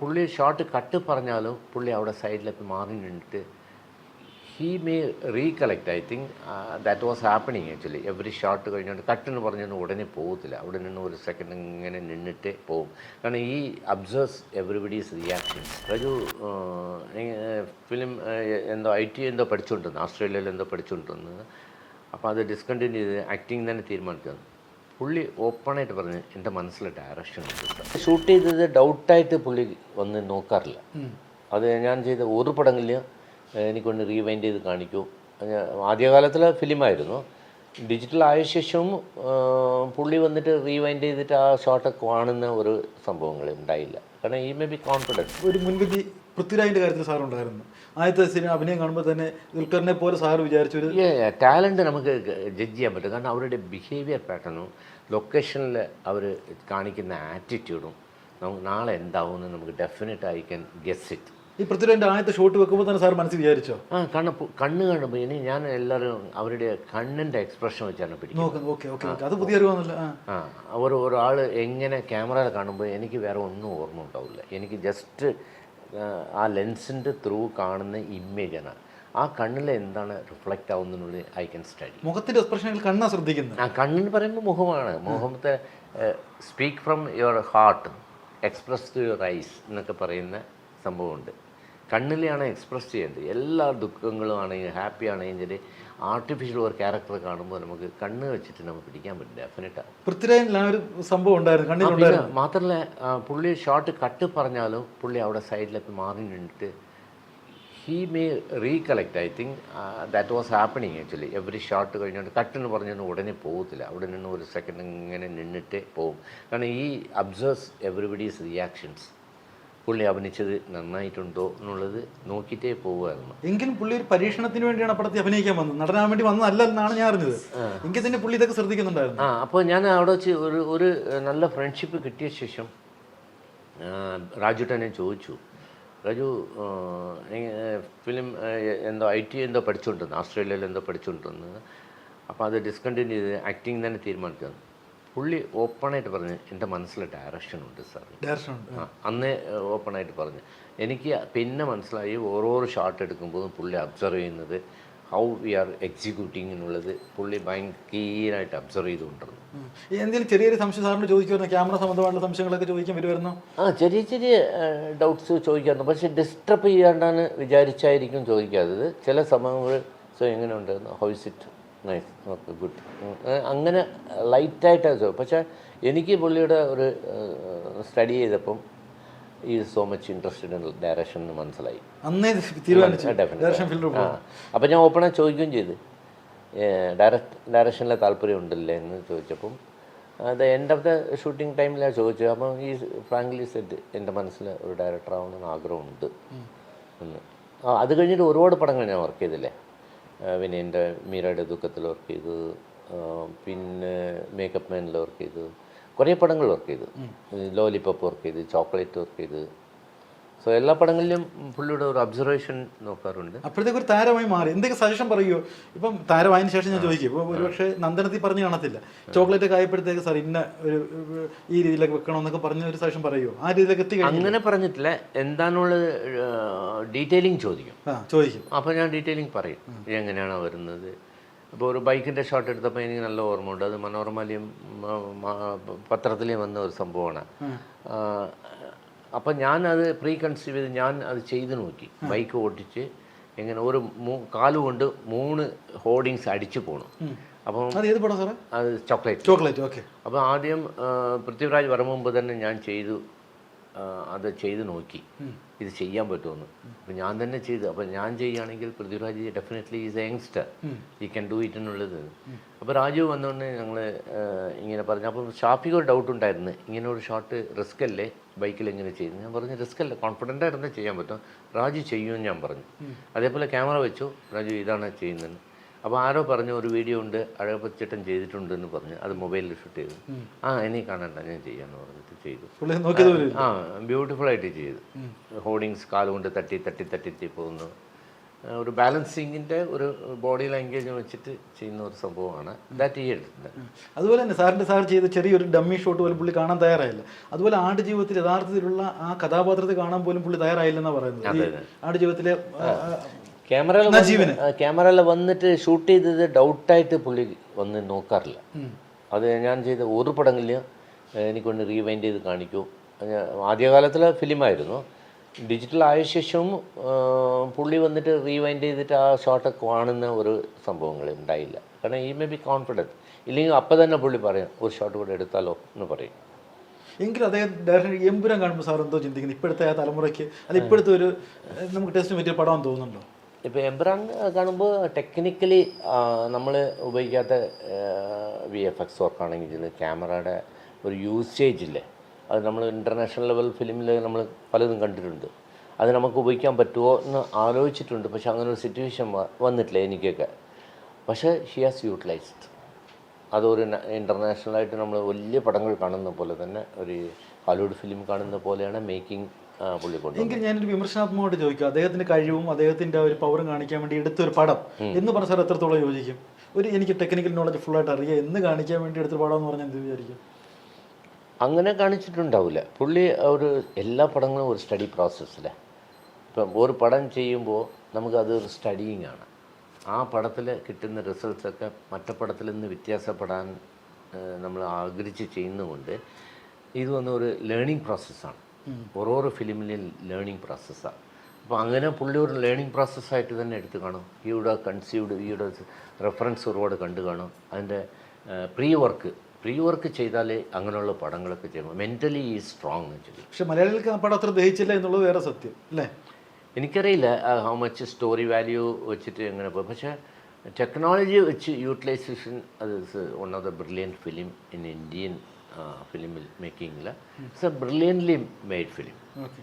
പുള്ളി shot cut പറഞ്ഞാലും പുള്ളി അവിടെ സൈഡിലേക്ക് മാറി നിന്നിട്ട് he may recollect I think that was happening actually every shot കഴിഞ്ഞുകൊണ്ട് കട്ടെന്ന് പറഞ്ഞാൽ ഉടനെ പോകത്തില്ല അവിടെ നിന്ന് ഒരു സെക്കൻഡ് ഇങ്ങനെ നിന്നിട്ട് പോകും കാരണം ഈ അബ്സേർവ്സ് എവറിബഡീസ് റിയാക്ഷൻസ് ഒരു ഫിലിം എന്തോ ഐ ടി എന്തോ പഠിച്ചുകൊണ്ടിരുന്നു ഓസ്ട്രേലിയയിൽ എന്തോ പഠിച്ചുകൊണ്ടിരുന്നത് അപ്പോൾ അത് ഡിസ്കണ്ടിന്യൂ ചെയ്ത് ആക്ടിങ് തന്നെ തീരുമാനിച്ചു പുള്ളി ഓപ്പണായിട്ട് പറഞ്ഞ് എന്റെ മനസ്സിൽ ഡയറക്ഷൻ ഉണ്ട് ഷൂട്ട് ചെയ്തത് ഡൗട്ടായിട്ട് പുള്ളി വന്ന് നോക്കാറില്ല. അത് ഞാൻ ചെയ്ത ഒരു പടങ്ങളിൽ എനിക്കൊന്ന് റീവൈൻഡ് ചെയ്ത് കാണിക്കൂ. ആദ്യകാലത്തിലെ ഫിലിമായിരുന്നു. ഡിജിറ്റൽ ആയ ശേഷവും പുള്ളി വന്നിട്ട് റീവൈൻഡ് ചെയ്തിട്ട് ആ ഷോട്ടൊക്കെ കാണുന്ന ഒരു സംഭവങ്ങൾ ഉണ്ടായില്ല. കാരണം ഈ മേ ബി കോൺഫിഡൻസ് ഒരു മുൻവിധി പൃഥ്വിരാജിന്റെ കാര്യത്തിൽ സാർ ഉണ്ടായിരുന്നു. ആദ്യത്തെ സിനിമ അഭിനയം കാണുമ്പോൾ തന്നെ ദുൽഖറിനെ പോലെ സാർ വിചാരിച്ചു ടാലന്റ് നമുക്ക് ജഡ്ജ് ചെയ്യാൻ പറ്റും. കാരണം അവരുടെ ബിഹേവിയർ പാറ്റേണും ലൊക്കേഷനിൽ അവർ കാണിക്കുന്ന ആറ്റിറ്റ്യൂഡും നമുക്ക് നാളെ എന്താവുമെന്ന് നമുക്ക് definite I can guess it ഈ പൃഥ്വിരാജിന്റെ ആദ്യത്തെ ഷോട്ട് വെക്കുമ്പോൾ തന്നെ സാർ മനസ്സിൽ വിചാരിച്ചോ? ആ കണ്ണ് കണ്ണ് കാണുമ്പോൾ ഇനി ഞാൻ എല്ലാവരും അവരുടെ കണ്ണിന്റെ എക്സ്പ്രഷൻ വെച്ചാണ് പിടിക്കുന്നത്. അത് പുതിയ ആ. ഒരു ഒരാൾ എങ്ങനെ ക്യാമറയിൽ കാണുമ്പോൾ എനിക്ക് വേറെ ഒന്നും ഓർമ്മ ഉണ്ടാവില്ല. എനിക്ക് ജസ്റ്റ് ആ ലെൻസിന്റെ ത്രൂ കാണുന്ന ഇമേജാണ് ആ കണ്ണിൽ എന്താണ് റിഫ്ലക്റ്റ് ആവുന്നതിനുള്ളിൽ ഐ ക്യാൻ സ്റ്റഡി മുഖത്തിന്റെ എക്സ്പ്രഷനുകൾ കണ്ണാ ശ്രദ്ധിക്കുന്നത്. ആ കണ്ണെന്ന് പറയുമ്പോൾ മുഖമാണ്. മുഖത്തെ speak from your heart express to your eyes എന്നൊക്കെ പറയുന്ന സംഭവമുണ്ട്. കണ്ണിലെയാണ് എക്സ്പ്രസ് ചെയ്യേണ്ടത്. എല്ലാ ദുഃഖങ്ങളും ആണെങ്കിൽ ഹാപ്പി ആണെങ്കിൽ ആർട്ടിഫിഷ്യൽ ഒരു ക്യാരക്ടർ കാണുമ്പോൾ നമുക്ക് കണ്ണ് വെച്ചിട്ട് നമുക്ക് പിടിക്കാൻ പറ്റും ഡെഫിനറ്റാണ് പൃഥ്വിരാജിൽ ആ ഒരു സംഭവം ഉണ്ടായിരുന്നു മാത്രമല്ല പുള്ളി ഷോട്ട് കട്ട് പറഞ്ഞാലും പുള്ളി അവിടെ സൈഡിലൊക്കെ മാറി നിന്നിട്ട് he may recollect I think that was happening actually every shot കഴിഞ്ഞുകൊണ്ട് കട്ടെന്ന് പറഞ്ഞുകൊണ്ട് ഉടനെ പോകത്തില്ല അവിടെ നിന്ന് ഒരു സെക്കൻഡ് ഇങ്ങനെ നിന്നിട്ട് പോകും കാരണം ഈ അബ്സേർവ്സ് എവറിബഡീസ് റിയാക്ഷൻസ് പുള്ളി അഭിനയിച്ചത് നന്നായിട്ടുണ്ടോ എന്നുള്ളത് നോക്കിയിട്ടേ പോവുമായിരുന്നു എങ്കിലും പുള്ളി ഒരു പരീക്ഷണത്തിന് വേണ്ടിയാണ് പടത്തിൽ അഭിനയിക്കാൻ വന്നത്. നടനാൻ വേണ്ടി വന്നതല്ല എന്നാണ് ഞാൻ അറിഞ്ഞത്. എങ്കിൽ തന്നെ പുള്ളി ഇതൊക്കെ ശ്രദ്ധിക്കുന്നുണ്ടായിരുന്നു. ആ അപ്പോൾ ഞാൻ അവിടെ വെച്ച് ഒരു ഒരു നല്ല ഫ്രണ്ട്ഷിപ്പ് കിട്ടിയ ശേഷം രാജുട്ടനെ ചോദിച്ചു. രാജു ഫിലിം എന്തോ ഐ ടി എന്തോ പഠിച്ചുകൊണ്ടിരുന്നു ഓസ്ട്രേലിയയിൽ എന്തോ പഠിച്ചുകൊണ്ടിരുന്നത് അപ്പോൾ അത് ഡിസ്കണ്ടിന്യൂ ചെയ്ത് ആക്ടിങ് തന്നെ തീരുമാനിച്ചു പുള്ളി ഓപ്പണായിട്ട് പറഞ്ഞു എന്റെ മനസ്സിൽ ഡയറക്ഷൻ ഉണ്ട് സാർ ഡയറക്ഷൻ ഉണ്ട്. ആ, അന്നേ ഓപ്പണായിട്ട് പറഞ്ഞു. എനിക്ക് പിന്നെ മനസ്സിലായി ഓരോ ഷോട്ട് എടുക്കുമ്പോഴും പുള്ളി അബ്സർവ് ചെയ്യുന്നത് ഹൗ വി ആർ എക്സിക്യൂട്ടിംഗ് എന്നുള്ളത് പുള്ളി ഭയങ്കരമായിട്ട് അബ്സർവ് ചെയ്തുകൊണ്ടിരുന്നു. എന്തെങ്കിലും ചെറിയൊരു സംശയം സാറിന് ചോദിക്കുമായിരുന്നു ക്യാമറ സംബന്ധമായിട്ടുള്ള സംശയങ്ങളൊക്കെ ചോദിക്കാൻ വരുമായിരുന്നു? ആ ചെറിയ ചെറിയ ഡൗട്ട്സ് ചോദിക്കാറുണ്ട്. പക്ഷെ ഡിസ്റ്റർബ് ചെയ്യാണ്ടാണ് വിചാരിച്ചായിരിക്കും ചോദിക്കാത്തത്. ചില സമയങ്ങൾ സോ എങ്ങനെ ഉണ്ടായിരുന്നു how's it nice okay good അങ്ങനെ ലൈറ്റായിട്ടാണ് പക്ഷേ എനിക്ക് പുള്ളിയുടെ ഒരു സ്റ്റഡി ചെയ്തപ്പം he so much interested in direction എന്ന് മനസ്സിലായി. അപ്പം ഞാൻ ഓപ്പണായി ചോദിക്കുകയും ചെയ്ത്. ഡയറക്ട് ഡയറക്ഷനിലെ താല്പര്യം ഉണ്ടല്ലേ എന്ന് ചോദിച്ചപ്പം അത് ഓഫ് ദ ഷൂട്ടിംഗ് ടൈമിലാണ് ചോദിച്ചത്. അപ്പം ഈ ഫ്രാങ്ക്ലി സെറ്റ് എന്റെ മനസ്സിൽ ഒരു ഡയറക്ടർ ആവണമെന്ന് ആഗ്രഹമുണ്ട് എന്ന്. അത് കഴിഞ്ഞിട്ട് ഒരുപാട് പടങ്ങൾ ഞാൻ വർക്ക് ചെയ്തില്ലേ? പിന്നെ എന്റെ മീരയുടെ ദുഃഖത്തിൽ വർക്ക് ചെയ്തു ആ, പിന്നെ മേക്കപ്പ് മാനിൽ വർക്ക് ചെയ്തു കുറേ പടങ്ങൾ വർക്ക് ചെയ്തു. ലോലിപ്പോപ്പ് വർക്ക് ചെയ്തു ചോക്ലേറ്റ് വർക്ക് ചെയ്തു. സോ എല്ലാ പടങ്ങളിലും പുള്ളിയുടെ ഒരു ഒബ്സർവേഷൻ നോക്കാറുണ്ട്. അപ്പോഴത്തേക്ക് ഒരു താരമായി മാറി. എന്തൊക്കെ സജഷൻ പറയുമോ ഇപ്പം താരമായതിനു ശേഷം ഞാൻ ചോദിക്കും. ഇപ്പം ഒരുപക്ഷെ നന്ദനത്തിൽ പറഞ്ഞു കാണത്തില്ല. ചോക്ലേറ്റ് ഒക്കെ ആയപ്പോഴത്തേക്ക് സാർ ഇന്ന ഒരു ഈ രീതിയിലൊക്കെ വെക്കണം എന്നൊക്കെ പറഞ്ഞ ഒരു സജഷൻ പറയുമോ ആ രീതിയിലൊക്കെ എത്തി അങ്ങനെ പറഞ്ഞിട്ടില്ല. എന്താണുള്ളത് ഡീറ്റെയിലിംഗ് ചോദിക്കും. ചോദിക്കും. അപ്പോൾ ഞാൻ ഡീറ്റെയിലിംഗ് പറയും. എങ്ങനെയാണ് വരുന്നത്? ഇപ്പോൾ ഒരു ബൈക്കിന്റെ ഷോട്ട് എടുത്തപ്പോൾ എനിക്ക് നല്ല ഓർമ്മയുണ്ട്. അത് മനോരമയിലും പത്രത്തിലെയും വന്ന ഒരു സംഭവമാണ്. അപ്പം ഞാൻ അത് പ്രീ കൺസീവ് ചെയ്ത് ഞാൻ അത് ചെയ്തു നോക്കി. ബൈക്ക് ഓടിച്ച് എങ്ങനെ ഒരു മൂ കാലുകൊണ്ട് മൂന്ന് ഹോർഡിങ്സ് അടിച്ചു പോണു. അപ്പം അത് ചോക്ലേറ്റ് ചോക്ലേറ്റ് ഓക്കെ അപ്പം ആദ്യം പൃഥ്വിരാജ് വരുമ്പോൾ മുമ്പ് തന്നെ ഞാൻ ചെയ്തു. അത് ചെയ്ത് നോക്കി. ഇത് ചെയ്യാൻ പറ്റുമെന്ന്. അപ്പം ഞാൻ തന്നെ ചെയ്തു. അപ്പം ഞാൻ ചെയ്യുകയാണെങ്കിൽ Prithviraj definitely is a youngster he can do it എന്നുള്ളത്. അപ്പോൾ രാജു വന്നുകൊണ്ട് ഞങ്ങൾ ഇങ്ങനെ പറഞ്ഞു. അപ്പം ഷാഫിക്ക് ഒരു ഡൗട്ട് ഉണ്ടായിരുന്നു. ഇങ്ങനെ ഒരു ഷോട്ട് റിസ്ക് അല്ലേ? ബൈക്കിൽ എങ്ങനെ ചെയ്തു. ഞാൻ പറഞ്ഞു റിസ്ക് അല്ല. കോൺഫിഡന്റ് ആയിരുന്നു ചെയ്യാൻ പറ്റും. രാജു ചെയ്യുമെന്ന് ഞാൻ പറഞ്ഞു. അതേപോലെ ക്യാമറ വെച്ചു. രാജു ഇതാണ് ചെയ്യുന്നത് അപ്പോൾ ആരോ പറഞ്ഞു ഒരു വീഡിയോ ഉണ്ട് അഴകപ്പച്ചേട്ടൻ ചെയ്തിട്ടുണ്ട് എന്ന് പറഞ്ഞ്. അത് മൊബൈലിൽ ഷൂട്ട് ചെയ്തു. ആ ഇനി കാണണ്ട ഞാൻ ചെയ്യാന്ന് പറഞ്ഞിട്ട് ചെയ്തു. ആ ബ്യൂട്ടിഫുൾ ആയിട്ട് ചെയ്തു. ഹോർഡിങ്സ് കാലുകൊണ്ട് തട്ടി തട്ടി തട്ടി പോകുന്നു. ഒരു ബാലൻസിങ്ങിന്റെ ഒരു ബോഡി ലാംഗ്വേജ് വെച്ചിട്ട് ചെയ്യുന്ന ഒരു സംഭവമാണ്. ദാറ്റ് എടുക്കുന്നത് അതുപോലെ തന്നെ സാറിന്റെ സാർ ചെയ്ത ചെറിയൊരു ഡമ്മി ഷോട്ട് പോലും പുള്ളി കാണാൻ തയ്യാറായില്ല. അതുപോലെ ആട് ജീവിതത്തിൽ യഥാർത്ഥത്തിലുള്ള ആ കഥാപാത്രത്തെ കാണാൻ പോലും പുള്ളി തയ്യാറായില്ലെന്നാണ് പറയുന്നത്. ആട് ജീവിതത്തിലെ ക്യാമറയിൽ വന്നിട്ട് ഷൂട്ട് ചെയ്തത് ഡൗട്ടായിട്ട് പുള്ളി വന്ന് നോക്കാറില്ല. അത് ഞാൻ ചെയ്ത ഒരു പടങ്ങളിൽ എനിക്കൊന്ന് റീവൈൻഡ് ചെയ്ത് കാണിക്കൂ. ആദ്യകാലത്തിലെ ഫിലിമായിരുന്നു. ഡിജിറ്റൽ ആയ ശേഷവും ആ, പുള്ളി വന്നിട്ട് റീവൈൻഡ് ചെയ്തിട്ട് ആ ഷോട്ട് കാണുന്ന ഒരു സംഭവങ്ങൾ ഉണ്ടായില്ല. കാരണം ഈ മേ ബി കോൺഫിഡൻസ് ഇല്ലെങ്കിൽ അപ്പം തന്നെ പുള്ളി പറയാം ഒരു ഷോട്ട് കൂടെ എടുത്താലോ എന്ന് പറയും. എങ്കിലും അദ്ദേഹം ഡയറക്ടർ എമ്പുരാൻ കാണുമ്പോൾ സാർ എന്തോ ചിന്തിക്കുന്നത് ഇപ്പോഴത്തെ ആ തലമുറയ്ക്ക് അത് ഇപ്പോഴത്തെ ഒരു നമുക്ക് ടെസ്റ്റ് പറ്റിയ പടം തോന്നുന്നുണ്ടോ? ഇപ്പോൾ എംബ്രാൻ കാണുമ്പോൾ ടെക്നിക്കലി നമ്മൾ ഉപയോഗിക്കാത്ത വി എഫ് എക്സ് വർക്കാണെങ്കിൽ ക്യാമറയുടെ ഒരു യൂസേജ് ഇല്ലേ? അത് നമ്മൾ ഇന്റർനാഷണൽ ലെവൽ ഫിലിമിൽ നമ്മൾ പലതും കണ്ടിട്ടുണ്ട്. അത് നമുക്ക് ഉപയോഗിക്കാൻ പറ്റുമോ എന്ന് ആലോചിച്ചിട്ടുണ്ട്. പക്ഷെ അങ്ങനെ ഒരു സിറ്റുവേഷൻ വന്നിട്ടില്ല എനിക്കൊക്കെ. പക്ഷേ ഷി ഹാസ് യൂട്ടിലൈസ്ഡ് അതൊരു ഇന്റർനാഷണലായിട്ട് നമ്മൾ വലിയ പടങ്ങൾ കാണുന്ന പോലെ തന്നെ ഒരു ഹോളിവുഡ് ഫിലിം കാണുന്ന പോലെയാണ് മേക്കിംഗ് പുള്ളി എങ്കിൽ ഞാനൊരു വിമർശനാത്മകമായിട്ട് ചോദിക്കും. അദ്ദേഹത്തിന്റെ കഴിവും അദ്ദേഹത്തിന്റെ ഒരു പവറും കാണിക്കാൻ വേണ്ടി എടുത്തൊരു പടം എന്ന് പറഞ്ഞ സാർ എത്രത്തോളം യോജിക്കും? ഒരു എനിക്ക് ടെക്നിക്കൽ നോളജ് ഫുൾ ആയിട്ട് അറിയാം. എന്ന് കാണിക്കാൻ വേണ്ടി എടുത്തൊരു പടം എന്ന് പറഞ്ഞാൽ എന്ത് വിചാരിക്കും? അങ്ങനെ കാണിച്ചിട്ടുണ്ടാവില്ല. പുള്ളി ഒരു എല്ലാ പടങ്ങളും ഒരു സ്റ്റഡി പ്രോസസ്സിലാണ് ഇപ്പം ഒരു പടം ചെയ്യുമ്പോൾ നമുക്കത് ഒരു സ്റ്റഡിയിങ് ആണ്. ആ പടത്തിൽ കിട്ടുന്ന റിസൾട്ട്സൊക്കെ മറ്റ പടത്തിൽ നിന്ന് വ്യത്യാസപ്പെടാൻ നമ്മൾ ആഗ്രഹിച്ച് ചെയ്യുന്നതുകൊണ്ട് ഇത് വന്ന ഒരു ലേണിംഗ് പ്രോസസ്സാണ് ഓരോരോ ഫിലിമിലും ലേണിംഗ് പ്രോസസ്സാണ് അപ്പോൾ അങ്ങനെ പുള്ളി ഒരു ലേണിംഗ് പ്രോസസ്സായിട്ട് തന്നെ എടുത്തു കാണും. ഈയുടെ കൺസീവ്ഡ് ഈയുടെ റെഫറൻസ് ഒരുപാട് കണ്ടു കാണും. അതിന്റെ പ്രീ വർക്ക് പ്രീ വർക്ക് ചെയ്താലേ അങ്ങനെയുള്ള പടങ്ങളൊക്കെ ചെയ്യുമ്പോൾ മെന്റലി ഈ സ്ട്രോങ് എന്ന് വെച്ചാൽ പക്ഷെ മലയാളികൾക്ക് ആ പടം അത്ര ദഹിച്ചില്ല എന്നുള്ളത് വേറെ സത്യം അല്ലേ? എനിക്കറിയില്ല ഹൗ മച്ച് സ്റ്റോറി വാല്യൂ വെച്ചിട്ട് എങ്ങനെ പോകും പക്ഷേ ടെക്നോളജി വെച്ച് യൂട്ടിലൈസേഷൻ അത് one of the brilliant film in Indian film മേക്കിങ്ങിൽ it's a brilliantly made film okay